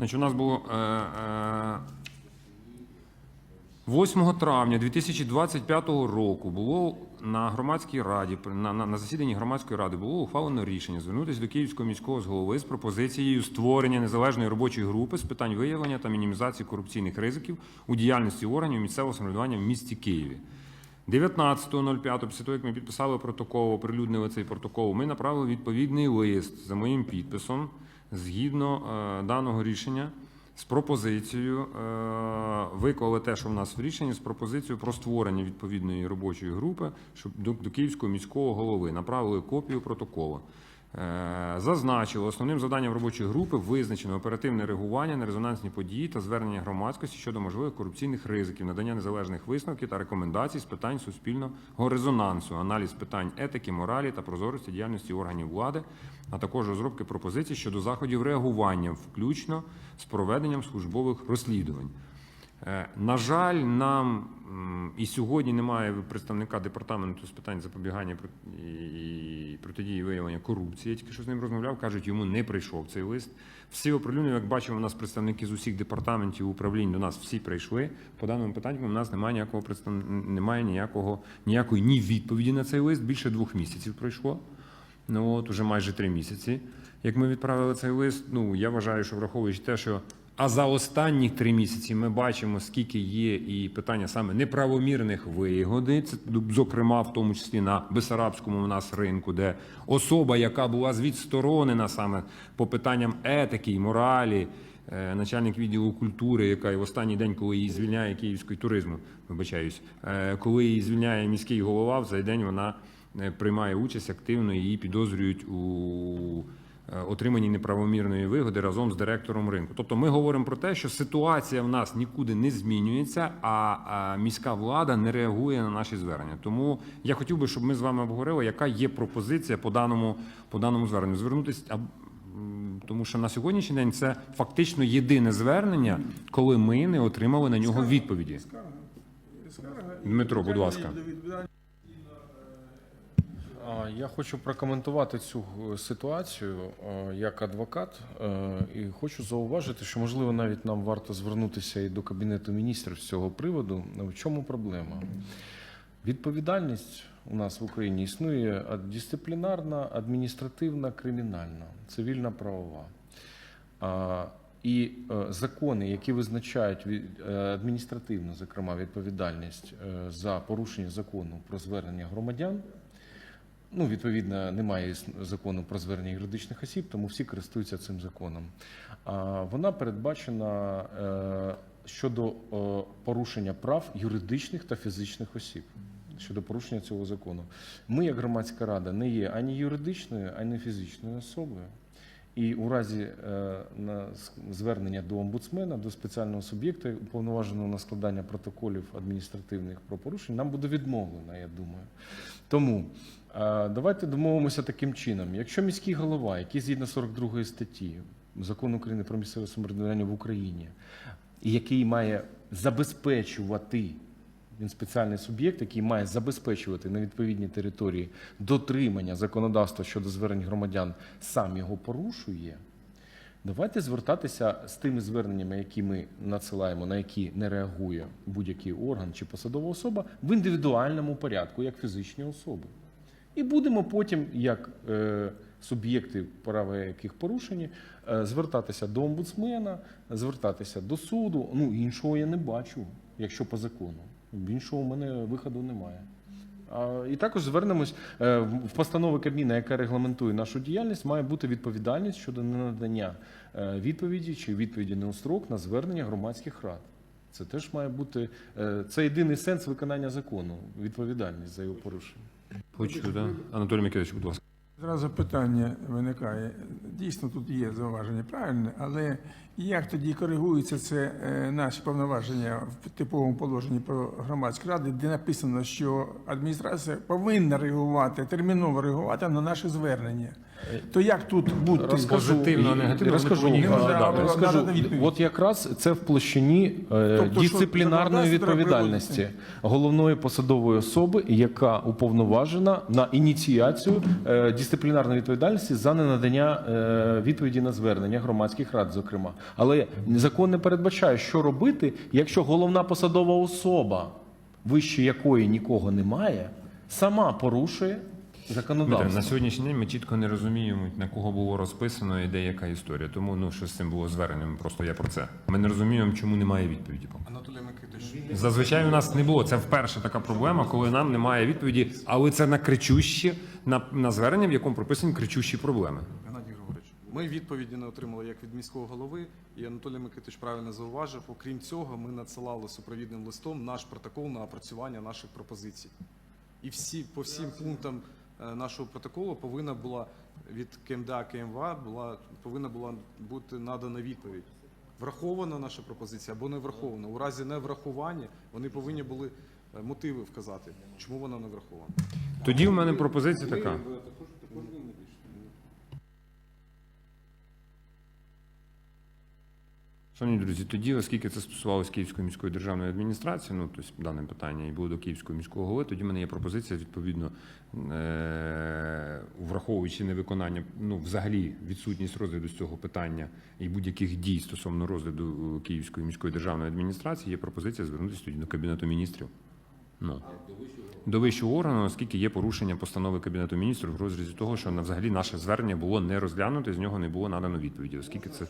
Значить, у нас було е, е, 8 травня 2025 року було на громадській раді, на, на, на засіданні громадської ради було ухвалено рішення звернутися до Київського міського голови з пропозицією створення незалежної робочої групи з питань виявлення та мінімізації корупційних ризиків у діяльності органів місцевого самоврядування в місті Києві. 19.05, після того, як ми підписали протокол, оприлюднили цей протокол, ми направили відповідний лист за моїм підписом згідно е, даного рішення з пропозицією, е, виклали те, що в нас в рішенні, з пропозицією про створення відповідної робочої групи щоб до, до Київського міського голови. Направили копію протоколу. Е, Зазначили, основним завданням робочої групи визначено оперативне реагування на резонансні події та звернення громадськості щодо можливих корупційних ризиків, надання незалежних висновків та рекомендацій з питань суспільного резонансу, аналіз питань етики, моралі та прозорості діяльності органів влади, а також розробки пропозицій щодо заходів реагування, включно з проведенням службових розслідувань. Е, На жаль, нам і сьогодні немає представника департаменту з питань запобігання і протидії виявлення корупції. Я тільки що з ним розмовляв, кажуть, йому не прийшов цей лист. Всі оприлюднені, як бачимо, у нас представники з усіх департаментів управлінь до нас всі прийшли. По даному питанню у нас немає ніякого немає ніякого ніякої ні відповіді на цей лист. Більше двох місяців пройшло. Ну от уже майже три місяці. Як ми відправили цей лист, ну я вважаю, що враховуючи те, що а за останні три місяці ми бачимо, скільки є і питання саме неправомірних вигоди, це зокрема в тому числі на Бесарабському у нас ринку, де особа, яка була відсторонена саме по питанням етики і моралі, е, начальник відділу культури, яка і в останній день, коли її звільняє київський туризму, вибачаюсь, е, коли її звільняє міський голова, в цей день вона е, приймає участь активно, її підозрюють у отриманні неправомірної вигоди разом з директором ринку. Тобто ми говоримо про те, що ситуація в нас нікуди не змінюється, а, міська влада не реагує на наші звернення. Тому я хотів би, щоб ми з вами обговорили, яка є пропозиція по даному, по даному зверненню. Звернутися тому що на сьогоднішній день це фактично єдине звернення, коли ми не отримали на нього відповіді. Дмитро, будь ласка. Я хочу прокоментувати цю е, ситуацію е, як адвокат, е, і хочу зауважити, що можливо навіть нам варто звернутися і до кабінету міністрів з цього приводу. В чому проблема? Відповідальність у нас в Україні існує дисциплінарна, адміністративна, кримінальна, цивільна правова. І закони, які визначають адміністративну, зокрема, відповідальність за порушення закону про звернення громадян, Ну, відповідно, немає закону про звернення юридичних осіб, тому всі користуються цим законом. А вона передбачена е, щодо е, порушення прав юридичних та фізичних осіб. Щодо порушення цього закону. Ми, як громадська рада, не є ані юридичною, ані фізичною особою. І у разі е, на звернення до омбудсмена, до спеціального суб'єкта, уповноваженого на складання протоколів адміністративних про порушень, нам буде відмовлено, я думаю. Тому е, давайте домовимося таким чином. Якщо міський голова, який згідно 42 статті Закону України про місцеве самоврядування в Україні, який має забезпечувати він спеціальний суб'єкт, який має забезпечувати на відповідній території дотримання законодавства щодо звернень громадян, сам його порушує. Давайте звертатися з тими зверненнями, які ми надсилаємо, на які не реагує будь-який орган чи посадова особа, в індивідуальному порядку, як фізичні особи. І будемо потім, як е, суб'єкти, права яких порушені, е, звертатися до омбудсмена, звертатися до суду. Ну, іншого я не бачу, якщо по закону. Іншого у мене виходу немає. І також звернемось е, в в постанови Кабміна, яка регламентує нашу діяльність, має бути відповідальність щодо ненадання е, відповіді чи відповіді не у строк на звернення громадських рад. Це теж має бути е, це єдиний сенс виконання закону, відповідальність за його порушення. Почув, да? Анатолій Миколаївич, будь ласка. Зразу питання виникає. Дійсно, тут є зауваження правильне, але як тоді коригуються це е, наші повноваження в типовому положенні про громадські ради, де написано, що адміністрація повинна реагувати, терміново реагувати на наші звернення. То як тут бути? Розкажу, позитивно, негативно, розкажу, вони а, повинні бути. да, розкажу. відповідь. От якраз це в площині е, Тобто, дисциплінарної відповідальності головної посадової особи, яка уповноважена на ініціацію е, дисциплінарної відповідальності за ненадання відповіді на звернення громадських рад, зокрема. Але закон не передбачає, що робити, якщо головна посадова особа, вище якої нікого немає, сама порушує законодавство. на сьогоднішній день ми чітко не розуміємо, на кого було розписано і де яка історія. Тому ну що з цим було зверненням. Просто я про це. Ми не розуміємо, чому немає відповіді. Анатолій Микитович, Зазвичай у нас не було. Це вперше така проблема, коли нам немає відповіді, але це на кричущі на, на звернення, в якому прописані кричущі проблеми. Ми відповіді не отримали як від міського голови, і Анатолій Микитович правильно зауважив. Окрім цього, ми надсилали супровідним листом наш протокол на опрацювання наших пропозицій. І всі по всім пунктам е, нашого протоколу повинна була від КМДА КМВА була повинна була бути надана відповідь. Врахована наша пропозиція або не врахована. У разі неврахування вони повинні були е, мотиви вказати, чому вона не врахована. Тоді в мене пропозиція така. Шановні друзі, тоді, оскільки це стосувалося Київської міської державної адміністрації, ну тобто дане питання і було до Київського міського голови, тоді в мене є пропозиція відповідно, е- враховуючи невиконання, ну взагалі відсутність розгляду з цього питання і будь-яких дій стосовно розгляду е, Київської міської державної адміністрації, є пропозиція звернутися тоді до Кабінету міністрів. Ну до вищого органу, оскільки є порушення постанови Кабінету міністрів в розрізі того, що на взагалі наше звернення було не розглянуте, з нього не було надано відповіді, оскільки це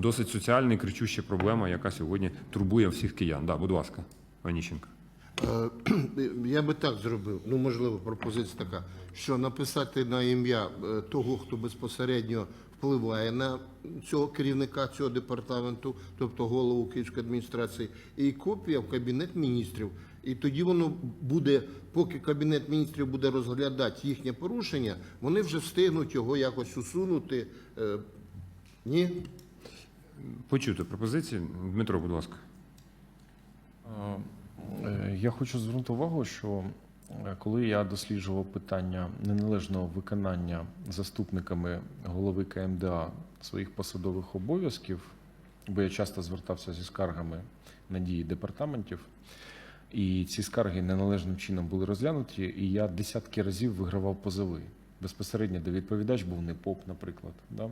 досить соціальна і кричуща проблема, яка сьогодні турбує всіх киян. Да, будь ласка, Аніщенко. Е, Я би так зробив. Ну, можливо, пропозиція така, що написати на ім'я е, того, хто безпосередньо впливає на цього керівника цього департаменту, тобто голову Київської адміністрації, і копія в кабінет міністрів. І тоді воно буде, поки кабінет міністрів буде розглядати їхнє порушення, вони вже встигнуть його якось усунути. Е, Ні? Почути пропозиції. Дмитро, будь ласка. Е, Я хочу звернути увагу, що е, коли я досліджував питання неналежного виконання заступниками голови КМДА своїх посадових обов'язків, бо я часто звертався зі скаргами на дії департаментів, і ці скарги неналежним чином були розглянуті, і я десятки разів вигравав позови. Безпосередньо, де відповідач був не поп, наприклад. Да?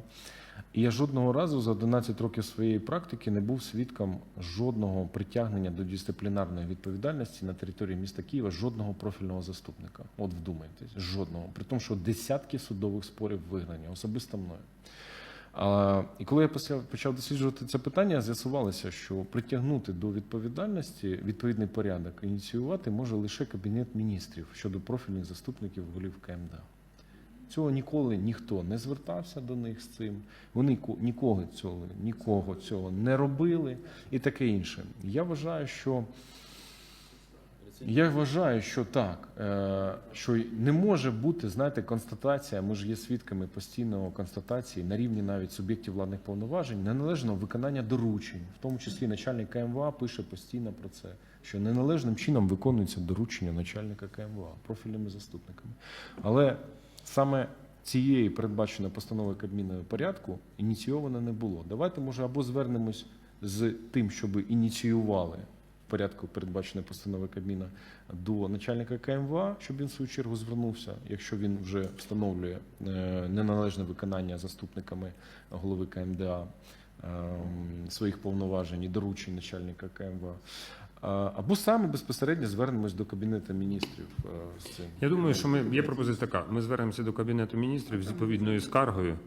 І я жодного разу за 11 років своєї практики не був свідком жодного притягнення до дисциплінарної відповідальності на території міста Києва жодного профільного заступника. От вдумайтесь, жодного. При тому, що десятки судових спорів виграні, особисто мною. А, і коли я почав- досліджувати це питання, з'ясувалося, що притягнути до відповідальності відповідний порядок ініціювати може лише Кабінет міністрів щодо профільних заступників голів КМДА. Цього ніколи ніхто не звертався до них з цим. Вони нікого цього, нікого цього не робили і таке інше. Я вважаю, що я вважаю, що так, е, що не може бути, знаєте, констатація. Ми ж є свідками постійного констатації на рівні навіть суб'єктів владних повноважень неналежного виконання доручень, в тому числі начальник КМВА пише постійно про це, що неналежним чином виконується доручення начальника КМВА профільними заступниками. Але саме цієї передбаченої постанови Кабміну порядку ініційовано не було. Давайте, може, або звернемось з тим, щоб ініціювали в порядку передбаченої постанови Кабміна до начальника КМВА, щоб він в свою чергу звернувся, якщо він вже встановлює е, неналежне виконання заступниками голови КМДА е, своїх повноважень і доручень начальника КМВА. Або саме безпосередньо звернемось до Кабінету міністрів е, з цим. Я думаю, що ми є пропозиція така. Ми звернемося до Кабінету міністрів з відповідною скаргою.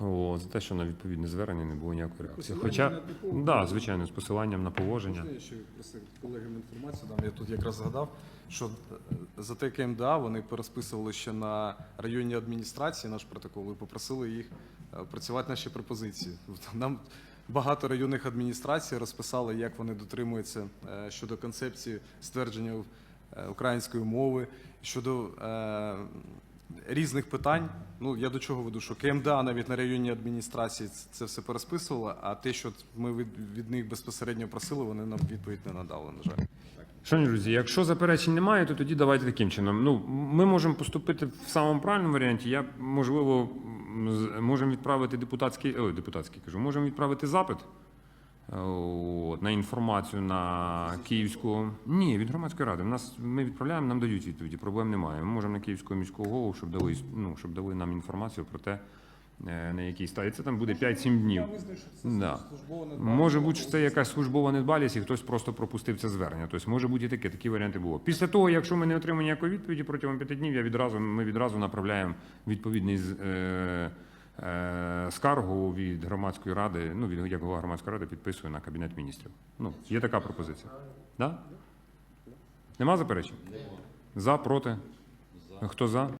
О, за те, що на відповідне звернення не було ніякої реакції. Хоча, да, звичайно, з посиланням на положення. Можна я ще просив колегам інформацію дам? Я тут якраз згадав, що е, за те КМДА вони пересписували ще на районній адміністрації наш протокол і попросили їх е, працювати наші пропозиції. Нам багато районних адміністрацій розписали, як вони дотримуються е, щодо концепції ствердження е, української мови, щодо е, різних питань. Ну я до чого веду, що КМДА навіть на районній адміністрації це все пересписувала, а те, що ми від, них безпосередньо просили, вони нам відповідь не надали. На жаль. Шановні друзі, якщо заперечень немає, то тоді давайте таким чином. Ну, ми можемо поступити в самому правильному варіанті. Я, можливо, можемо відправити депутатський, ой, депутатський кажу, можемо відправити запит е, от, на інформацію на Київську. Ні, від громадської ради. В нас ми відправляємо, нам дають відповіді. Проблем немає. Ми можемо на Київського міського голову, щоб дали ну, щоб дали нам інформацію про те, на якій стадії. Це там буде 5-7 днів. Да. Може бути, що це якась службова недбалість, і хтось просто пропустив це звернення. Тобто може бути і таке, такі варіанти було. Після того, якщо ми не отримаємо ніякої відповіді протягом п'яти днів, я відразу ми відразу направляємо відповідний е, е, скаргу від громадської ради. Ну від як голова громадської ради підписує на кабінет міністрів. Ну є така пропозиція. Да? Нема заперечень? За, проти? Хто за?